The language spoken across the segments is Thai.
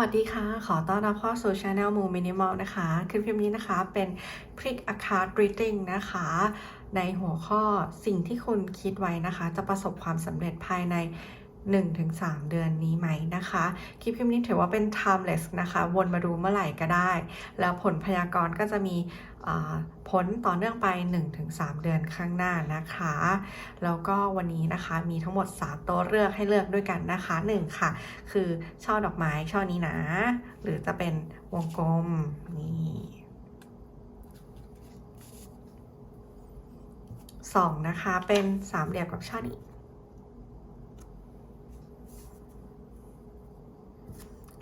วัสดีค่ะ ขอต้อนรับเข้าสู่ช anel มูมินิมอลนะคะ คลิปนี้นะคะเป็นพริกอาคาดรีติ้งนะคะ ในหัวข้อสิ่งที่คุณคิดไว้นะคะ จะประสบความสำเร็จภายใน 1-3 เดือนนี้ไหมนะคะคลิปคลิปนี้ถือว่าเป็น timeless นะคะวนมาดูเมื่อไหร่ก็ได้ แล้วผลพยากรณ์ก็จะมีผลต่อเนื่องไป 1-3 เดือนข้างหน้านะคะ แล้วก็วันนี้นะคะมีทั้งหมด 3 ตัวเลือกให้เลือกด้วยกันนะคะ 1 ค่ะ คือช่อดอกไม้ช่อนี้นะ หรือจะเป็นวงกลมนี่สองนะคะเป็นสามเหลี่ยมกับช่อนี้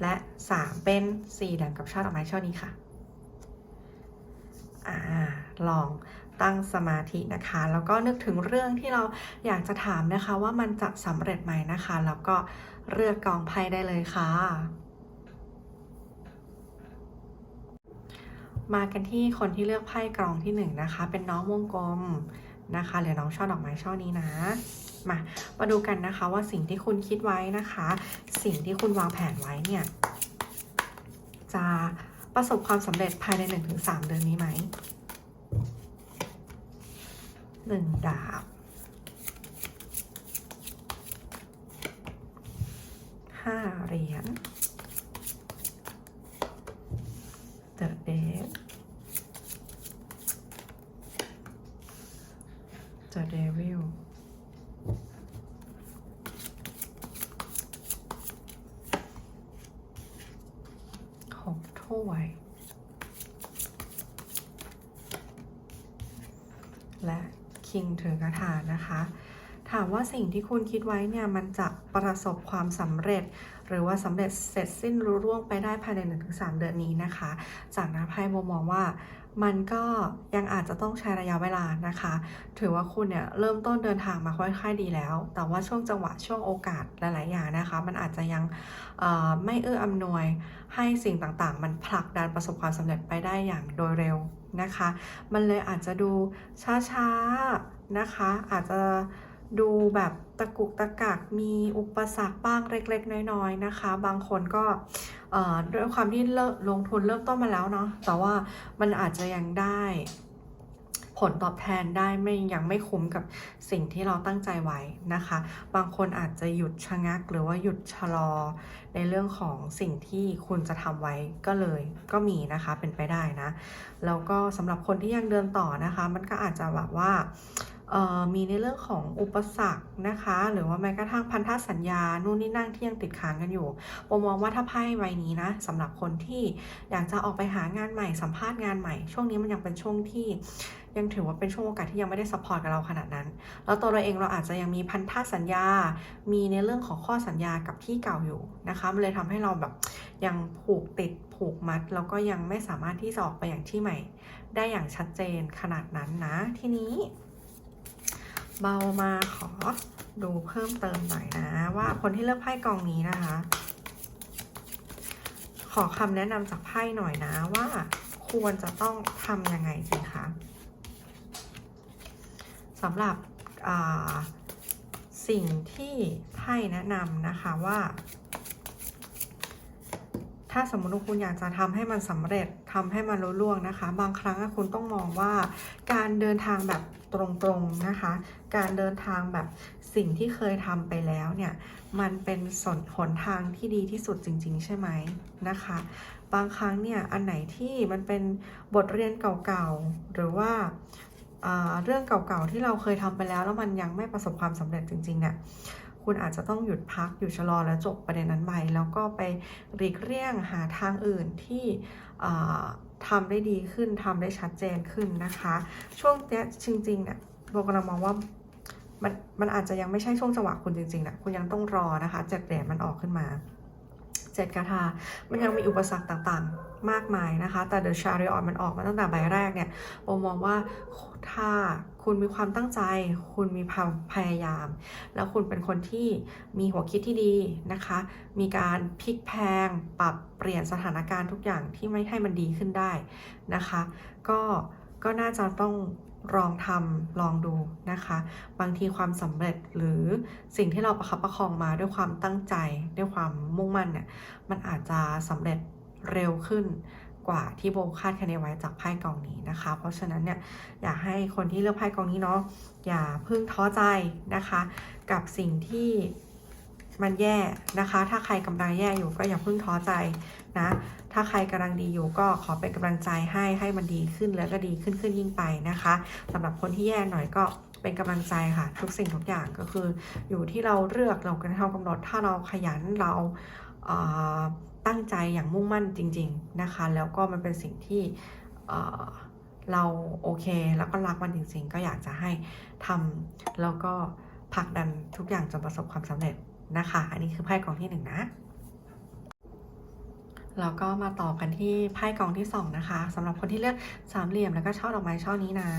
และ 3 เป็นสี่เหลี่ยมกับช่อดอกไม้ช่อนี้ค่ะอ่าลองตั้งสมาธินะคะ แล้วก็นึกถึงเรื่องที่เราอยากจะถามนะคะว่ามันจะสำเร็จไหมนะคะ แล้วก็เลือกกองไพ่ได้เลยค่ะ มากันที่คนที่เลือกไพ่กรองที่หนึ่งนะคะ เป็นน้องวงกลม นะคะหรือน้องช่อดอกไม้ช่อนี้นะมามาดูกันนะคะว่าสิ่งที่คุณคิดไว้นะคะ สิ่งที่คุณวางแผนไว้เนี่ย จะประสบความสำเร็จภายใน 1-3 เดือนนี้ไหมหนึ่งดาบห้าเหรียญ The Dead The Devil หก ถ้วย และคิงถือกระถานะคะ ถามว่าสิ่งที่คุณคิดไว้เนี่ย มันจะประสบความสำเร็จ หรือว่าสำเร็จเสร็จสิ้นรุ่ร่วงไปได้ภายใน 1-3 เดือนนี้นะคะ จากน้าไพ่โมมองว่ามันก็ยังอาจจะต้องใช้ระยะเวลานะคะ ถือว่าคุณเนี่ยเริ่มต้นเดินทางมาค่อนข้างดีแล้ว แต่ว่าช่วงจังหวะช่วงโอกาสหลายๆอย่างนะคะ มันอาจจะยังไม่เอื้ออำนวยให้สิ่งต่างๆ มันผลักดันประสบความสำเร็จไปได้อย่างโดยเร็วนะคะ มันเลยอาจจะดูช้าๆนะคะ อาจจะดูแบบ ตะกุกตะกักมีอุปสรรคบ้างเล็กๆ น้อยๆนะคะ บางคนก็ด้วยความที่เริ่มลงทุนเริ่มต้นมาแล้วเนาะแต่ว่ามันอาจจะยังได้ผลตอบแทนได้ไม่ยังไม่คุ้มกับสิ่งที่เราตั้งใจไว้นะคะ บางคนอาจจะหยุดชะงักหรือว่าหยุดชะลอ ในเรื่องของสิ่งที่คุณจะทำไว้ก็เลยก็มีนะคะเป็นไปได้นะ แล้วก็สำหรับคนที่ยังเดินต่อนะคะ มันก็อาจจะแบบว่า มีในเรื่องของอุปสรรคนะคะ หรือว่าแม้กระทั่งพันธสัญญา นู่นนี่นั่นที่ยังติดค้างกันอยู่โมมองว่าถ้าไพ่ใบนี้นะสำหรับคนที่อยากจะออกไปหางานใหม่สัมภาษณ์งานใหม่ ช่วงนี้มันยังเป็นช่วงที่ยังถือว่าเป็นช่วงโอกาสที่ยังไม่ได้ซัพพอร์ตกับเราขนาดนั้น แล้วตัวเราเองเราอาจจะยังมีพันธสัญญา มีในเรื่องของข้อสัญญากับที่เก่าอยู่นะคะ มันเลยทำให้เราแบบยังผูกติดผูกมัด แล้วก็ยังไม่สามารถที่จะออกไปอย่างที่ใหม่ ได้อย่างชัดเจนขนาดนั้นนะ ทีนี้ เบามาขอดูเพิ่มเติมหน่อยนะ ว่าคนที่เลือกไพ่กองนี้นะคะ ขอคำแนะนำจากไพ่หน่อยนะว่าควรจะต้องทำยังไงดีคะสำหรับสิ่งที่ไพ่แนะนำนะคะว่า ถ้าสมมติว่าคุณอยากจะทำให้มันสำเร็จทำให้มันรุ่ล่วงนะคะ บางครั้งคุณต้องมองว่าการเดินทางแบบ ตรงๆนะคะ การเดินทางแบบสิ่งที่เคยทำไปแล้วเนี่ย มันเป็นสนหนทางที่ดีที่สุดจริง ๆ ใช่ไหมนะคะ บางครั้งเนี่ย อันไหนที่มันเป็นบทเรียนเก่าๆ หรือว่าเรื่องเก่าๆ ที่เราเคยทำไปแล้ว แล้วมันยังไม่ประสบความสำเร็จจริงๆเนี่ยคุณอาจจะต้องหยุดพักหยุดชะลอและจบประเด็นนั้นไปแล้วก็ไปหลีกเลี่ยงหาทางอื่นที่ ทำได้ดีขึ้นทำได้ชัดเจนขึ้นนะคะ ช่วงเนี้ยจริงๆเนี่ยโบกำลังมองว่ามันมันอาจจะยังไม่ใช่ช่วงจังหวะคุณจริงๆนะคุณยังต้องรอนะคะเจ็ดเหรียญมันออกขึ้นมาเจ็ดกระทามันยังมีอุปสรรคต่างๆ มากมายนะคะ แต่ The Chariot มันออกมาตั้งแต่ใบแรกเนี่ยโอมองว่าถ้าคุณมีความตั้งใจ คุณมีความพยายาม แล้วคุณเป็นคนที่มีหัวคิดที่ดีนะคะ มีการพลิกแพงปรับเปลี่ยนสถานการณ์ทุกอย่างที่ไม่ให้มันดีขึ้นได้นะคะ ก็ก็น่าจะต้องลองทำลองดูนะคะ บางทีความสำเร็จหรือสิ่งที่เราประคับประคองมาด้วยความตั้งใจด้วยความมุ่งมั่นเนี่ยมันอาจจะสำเร็จ เร็วขึ้นกว่าที่โบคาดคะเนไว้จากไพ่กองนี้นะคะ เพราะฉะนั้นเนี่ยอยากให้คนที่เลือกไพ่กองนี้เนาะอย่าเพิ่งท้อใจนะคะ กับสิ่งที่มันแย่นะคะ ถ้าใครกำลังแย่อยู่ก็อย่าเพิ่งท้อใจนะ ถ้าใครกำลังดีอยู่ก็ขอเป็นกำลังใจให้ให้มันดีขึ้นแล้วก็ดีขึ้นขึ้นยิ่งไปนะคะสำหรับคนที่แย่หน่อยก็เป็นกำลังใจค่ะ ทุกสิ่งทุกอย่างก็คืออยู่ที่เราเลือกเรากระทำกำหนดถ้าเราขยันเราเตั้งใจอย่างมุ่งมั่นจริง ๆนะคะ แล้วก็มันเป็นสิ่งที่เเราโอเคแล้วก็รักมันจริง ๆ ก็อยากจะให้ทำแล้วก็ผลักดันทุกอย่างจนประสบความสำเร็จนะคะ อันนี้คือไพ่กองที่หนึ่งนะแล้วก็มาต่อกันที่ไพ่กองที่สองนะคะสำหรับคนที่เลือกสามเหลี่ยมแล้วก็ช่อดอกไม้ช่อนี้นะ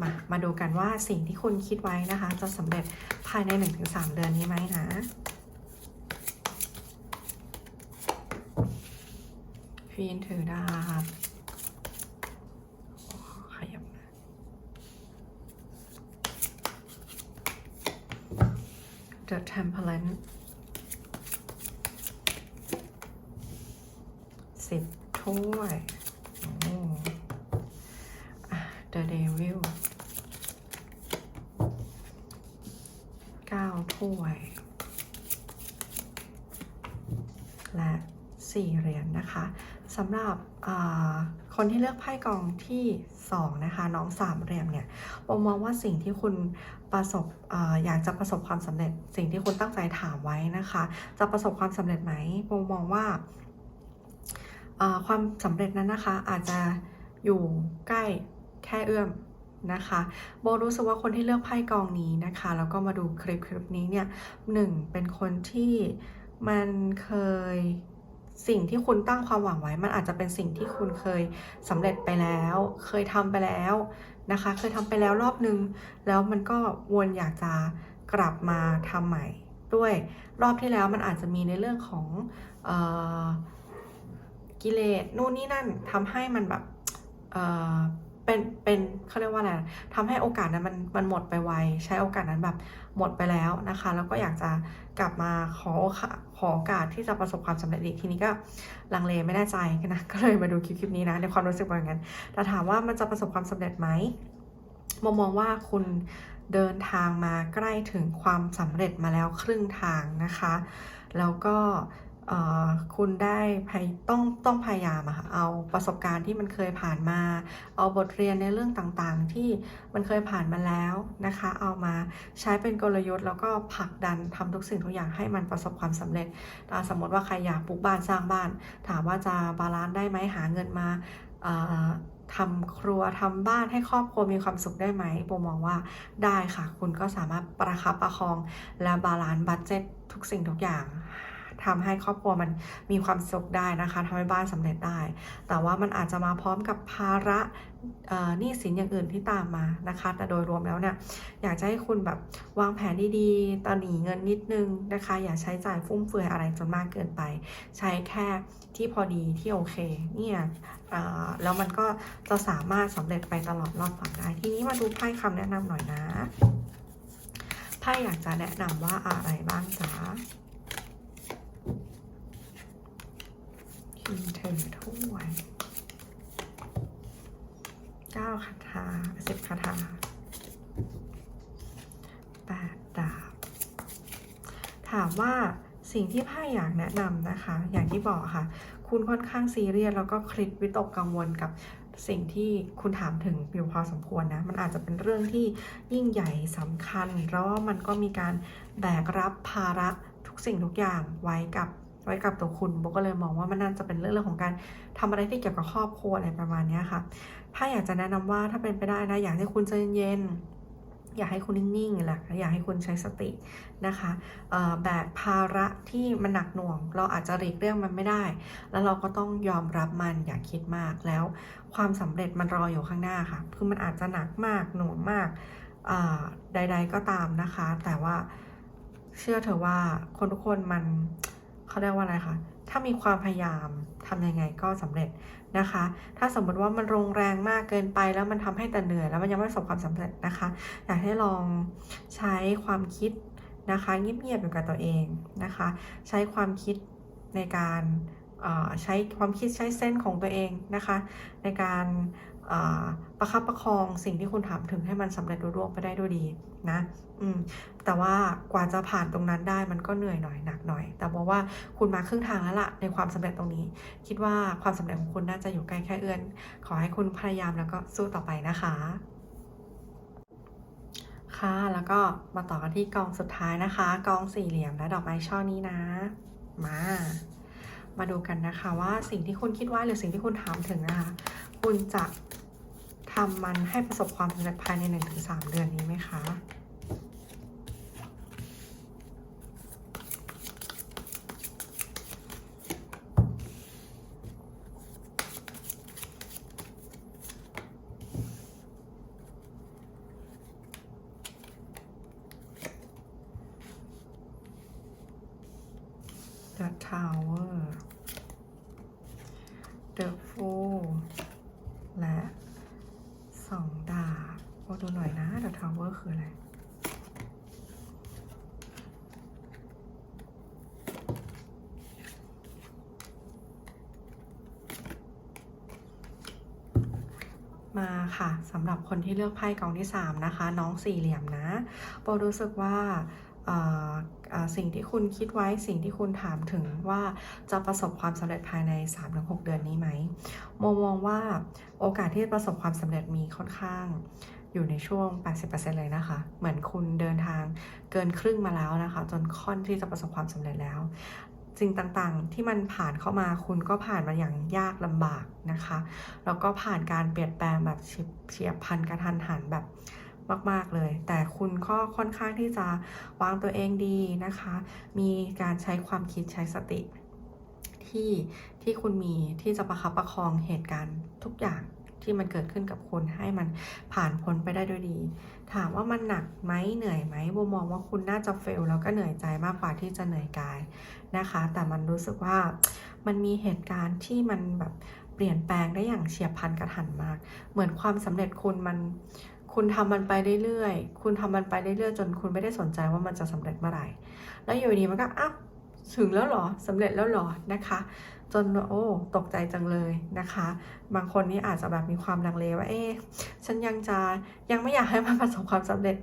มามาดูกันว่าสิ่งที่คุณคิดไว้นะคะ จะสำเร็จภายใน 1-3 เดือนนี้ไหมนะ ฟีนถือดาบขยับมา The Temperance สิบถ้วยโอ้อะ The Devil เก้าถ้วย และสี่เหรียญนะคะ สำหรับคนที่เลือกไพ่กองที่สองนะคะ น้องสามเหลี่ยมเนี่ยผมมองว่าสิ่งที่คุณประสบออยากจะประสบความสำเร็จ สิ่งที่คุณตั้งใจถามไว้นะคะ จะประสบความสำเร็จไหมผมมองว่าความสำเร็จนั้นนะคะ อาจจะอยู่ใกล้แค่เอื้อมนะคะโบรู้สึกว่าคนที่เลือกไพ่กองนี้นะคะ แล้วก็มาดูคลิปคลิปนี้เนี่ยหนึ่งเป็นคนที่มันเคย สิ่งที่คุณตั้งความหวังไว้ มันอาจจะเป็นสิ่งที่คุณเคยสำเร็จไปแล้ว เคยทำไปแล้วนะคะ เคยทำไปแล้วรอบนึง แล้วมันก็วนอยากจะกลับมาทำใหม่ ด้วยรอบที่แล้วมันอาจจะมีในเรื่องของออกิเลสนู่นนี่นั่นทำให้มันแบบ เป็นเป็นเขาเรียกว่าอะไรทำให้โอกาสนั้นมันมันหมดไปไวใช้โอกาสนั้นแบบหมดไปแล้วนะคะ แล้วก็อยากจะกลับมาขอขอโอกาสที่จะประสบความสำเร็จอีกทีนี้ก็ลังเลไม่แน่ใจนะก็เลยมาดูคลิปคลิปนี้นะในความรู้สึกแบบนั้นแต่ถามว่ามันจะประสบความสำเร็จไหมมองมองว่าคุณเดินทางมาใกล้ถึงความสำเร็จมาแล้วครึ่งทางนะคะ แล้วก็ คุณได้ต้องต้องพยายามอะค่ะเอาประสบการณ์ที่มันเคยผ่านมา เอาบทเรียนในเรื่องต่างๆ ที่มันเคยผ่านมาแล้วนะคะ เอามาใช้เป็นกลยุทธ์แล้วก็ผลักดันทำทุกสิ่งทุกอย่างให้มันประสบความสำเร็จ สมมติว่าใครอยากปลูกบ้านสร้างบ้าน ถามว่าจะบาลานซ์ได้ไหมหาเงินมาอ่าทำครัวทำบ้านให้ครอบครัวมีความสุขได้ไหมโบมองว่าได้ค่ะ คุณก็สามารถประคับประคองและบาลานซ์บัตเจ็ตทุกสิ่งทุกอย่าง ทำให้ครอบครัวมันมีความสุขได้นะคะทำให้บ้านสำเร็จได้ แต่ว่ามันอาจจะมาพร้อมกับภาระหนี้สินอย่างอื่นที่ตามมานะคะ แต่โดยรวมแล้วเนี่ยอยากจะให้คุณแบบวางแผนดีๆตอนหนีเงินนิดนึงนะคะ อย่าใช้จ่ายฟุ่มเฟือยอะไรจนมากเกินไป ใช้แค่ที่พอดีที่โอเคเนี่ยแล้วมันก็จะสามารถสำเร็จไปตลอดรอดฝั่งได้ ทีนี้มาดูไพ่คำแนะนำหน่อยนะไพ่อยากจะแนะนำว่าอะไรบ้างจ๊ะ คิงถือถ้วยเก้าคาถาสิบคาถาแปดดาบ ถามว่าสิ่งที่ไพ่อยากแนะนำนะคะ อย่างที่บอกค่ะ คุณค่อนข้างซีเรียสแล้วก็คลิดวิตกกังวลกับสิ่งที่คุณถามถึงอยู่พอสมควรนะ มันอาจจะเป็นเรื่องที่ยิ่งใหญ่สำคัญแล้วว่ามันก็มีการแบกรับภาระทุกสิ่งทุกอย่างไว้กับ ไว้กับตัวคุณโบก็เลยมองว่ามันน่าจะเป็นเรื่องของการทำอะไรที่เกี่ยวกับครอบครัวอะไรประมาณนี้ค่ะ ถ้าอยากจะแนะนำว่าถ้าเป็นไปได้นะอยากให้คุณใจเย็นอยากให้คุณนิ่งๆแหละอยากให้คุณใช้สตินะคะแบกภาระที่มันหนักหน่วง เราอาจจะหลีกเลี่ยงมันไม่ได้ แล้วเราก็ต้องยอมรับมันอย่าคิดมากแล้ว ความสำเร็จมันรออยู่ข้างหน้าค่ะ คือมันอาจจะหนักมากหน่วงมากใด ๆก็ตามนะคะ แต่ว่าเชื่อเถอะว่าคนทุกคนมัน เขาเรียกว่าอะไรคะ ถ้ามีความพยายามทำยังไงก็สำเร็จนะคะ ถ้าสมมติว่ามันโรงแรงมากเกินไปแล้วมันทำให้แต่เหนื่อยแล้วมันยังไม่ประสบความสำเร็จนะคะอยากให้ลองใช้ความคิดนะคะเงียบๆอยู่กับตัวเองนะคะ ใช้ความคิดในการใช้ความคิดใช้เส้นของตัวเองนะคะ ในการ ประคับประคองสิ่งที่คุณถามถึงให้มันสำเร็จรุ่ร่วงไปได้ด้วยดีนะอืมแต่ว่ากว่าจะผ่านตรงนั้นได้มันก็เหนื่อยหน่อยหนักหน่อย แต่บอกว่าคุณมาครึ่งทางแล้วล่ะในความสำเร็จตรงนี้ คิดว่าความสำเร็จของคุณน่าจะอยู่ใกล้แค่เอื้อน ขอให้คุณพยายามแล้วก็สู้ต่อไปนะคะ ค่ะแล้วก็มาต่อกันที่กองสุดท้ายนะคะ กองสี่เหลี่ยมและดอกไม้ช่อนี้นะ มามาดูกันนะคะว่าสิ่งที่คุณคิดไว้หรือสิ่งที่คุณถามถึงนะคะ คุณจะทำมันให้ประสบความสำเร็จภายใน 1-3 เดือนนี้ไหมคะ The Tower The Fool และสองดาบโอ้ดูหน่อยนะ The Tower คืออะไรมาค่ะสำหรับคนที่เลือกไพ่กองที่ 3 นะคะ น้องสี่เหลี่ยมนะโบรู้สึกว่าสิ่งที่คุณคิดไว้สิ่งที่คุณถามถึงว่าจะประสบความสำเร็จภายใน 3-6 เดือนนี้ไหมโมมองว่าโอกาสที่จะประสบความสำเร็จมีค่อนข้าง อยู่ในช่วง 80%เลยนะคะ เหมือนคุณเดินทางเกินครึ่งมาแล้วนะคะ จนค่อนที่จะประสบความสำเร็จแล้วสิ่งต่างๆที่มันผ่านเข้ามาคุณก็ผ่านมาอย่างยากลำบากนะคะ แล้วก็ผ่านการเปลี่ยนแปลงแบบเฉียบเฉียบพลันกระทันหันแบบมาก ๆ เลย แต่คุณก็ค่อนข้างที่จะวางตัวเองดีนะคะ มีการใช้ความคิดใช้สติที่ที่คุณมีที่จะประคับประคองเหตุการณ์ทุกอย่าง ที่มันเกิดขึ้นกับคุณให้มันผ่านพ้นไปได้ด้วยดี ถามว่ามันหนักไหมเหนื่อยไหมโบมองว่าคุณน่าจะเฟลแล้วก็เหนื่อยใจมากกว่าที่จะเหนื่อยกายนะคะ แต่มันรู้สึกว่ามันมีเหตุการณ์ที่มันแบบเปลี่ยนแปลงได้อย่างเฉียบพลันกระทันมาก เหมือนความสำเร็จคุณมันคุณทำมันไปเรื่อยๆ คุณทำมันไปเรื่อยๆ จนคุณไม่ได้สนใจว่ามันจะสำเร็จเมื่อไหร่ แล้วอยู่ดีมันก็อ้าวถึงแล้วหรอสำเร็จแล้วหรอนะคะ จนโอ้ตกใจจังเลยนะคะ บางคนนี่อาจจะแบบมีความลังเลว่าเอ๊ะฉันยังจะยังไม่อยากให้มันประสบความสำเร็จ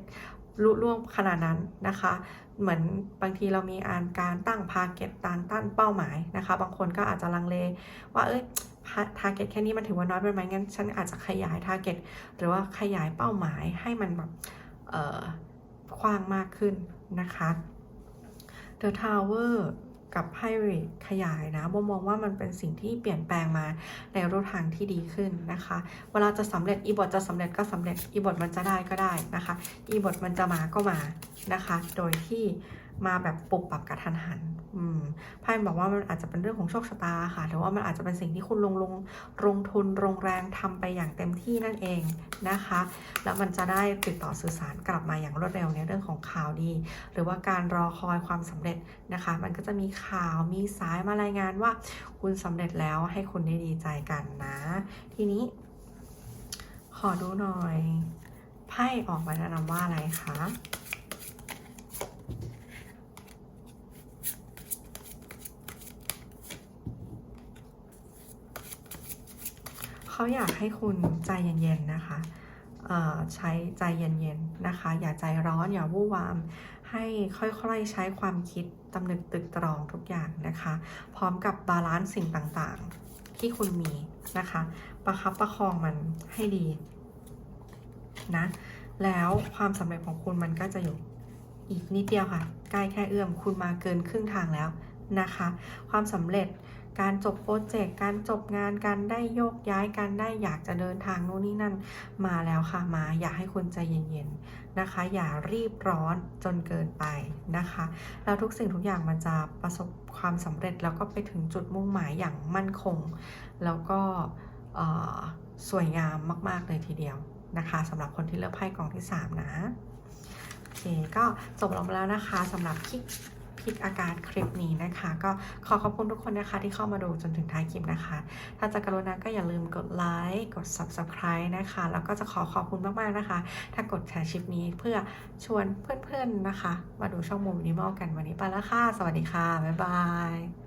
ลุล่วงขนาดนั้นนะคะ เหมือนบางทีเรามีอ่านการตั้งพาเก็ตตางตั้นเป้าหมายนะคะ บางคนก็อาจจะลังเลว่าเอ้ยทาร์เก็ตแค่นี้มันถือว่าน้อยไปไหมงั้น ฉันอาจจะขยายทาร์เก็ตหรือว่าขยายเป้าหมายให้มันแบบกว้างมากขึ้นนะคะ The Tower กับไพ่ขยายนะโบมองว่ามันเป็นสิ่งที่เปลี่ยนแปลงมาในรูปทางที่ดีขึ้นนะคะ เวลาจะสำเร็จอีบทจะสำเร็จก็สำเร็จอีบทมันจะได้ก็ได้นะคะอีบทมันจะมาก็มานะคะ โดยที่มาแบบปรับปรับกระทันหัน ไพ่บอกว่ามันอาจจะเป็นเรื่องของโชคชะตาค่ะหรือว่ามันอาจจะเป็นสิ่งที่คุณลงลงลงทุนลงแรงทำไปอย่างเต็มที่นั่นเองนะคะ แล้วมันจะได้ติดต่อสื่อสารกลับมาอย่างรวดเร็วในเรื่องของข่าวดี หรือว่าการรอคอยความสำเร็จนะคะ มันก็จะมีข่าวมีสายมารายงานว่าคุณสำเร็จแล้วให้คุณได้ดีใจกันนะ ทีนี้ ขอดูหน่อยไพ่ออกมาแนะนำว่าอะไรคะ เขาอยากให้คุณใจเย็นๆนะคะใช้ใจเย็นๆนะคะ อย่าใจร้อนอย่าวู่วาม ให้ค่อยๆใช้ความคิดตำนึกตึกตรองทุกอย่างนะคะ พร้อมกับบาลานซ์สิ่งต่างๆที่คุณมีนะคะ ประคับประคองมันให้ดีนะแล้วความสำเร็จของคุณมันก็จะอยู่อีกนิดเดียวค่ะ ใกล้แค่เอื้อมคุณมาเกินครึ่งทางแล้วนะคะ ความสำเร็จ การจบโปรเจกต์การจบงานการได้โยกย้ายการได้อยากจะเดินทางโน่นนี่นั่นมาแล้วค่ะมาอยากให้คุณใจเย็นๆนะคะ อย่ารีบร้อนจนเกินไปนะคะ แล้วทุกสิ่งทุกอย่างมันจะประสบความสำเร็จแล้วก็ไปถึงจุดมุ่งหมายอย่างมั่นคง แล้วก็สวยงามมาก ๆ เลยทีเดียวนะคะสำหรับคนที่เลือกไพ่กองที่ 3 นะ โอเค ก็จบลงแล้วนะคะสำหรับคลิป พิกอาการคลิปนี้นะคะ ก็ขอขอบคุณทุกคนนะคะที่เข้ามาดูจนถึงท้ายคลิปนะคะ ถ้าจะกรุณาก็อย่าลืมกดไลค์กด subscribe นะคะ แล้วก็จะขอขอบคุณมากๆนะคะ ถ้ากดแชร์คลิปนี้เพื่อชวนเพื่อนๆนะคะ มาดูช่องมุมมินิมอลกันวันนี้ไปแล้วค่ะ สวัสดีค่ะ บ๊ายบาย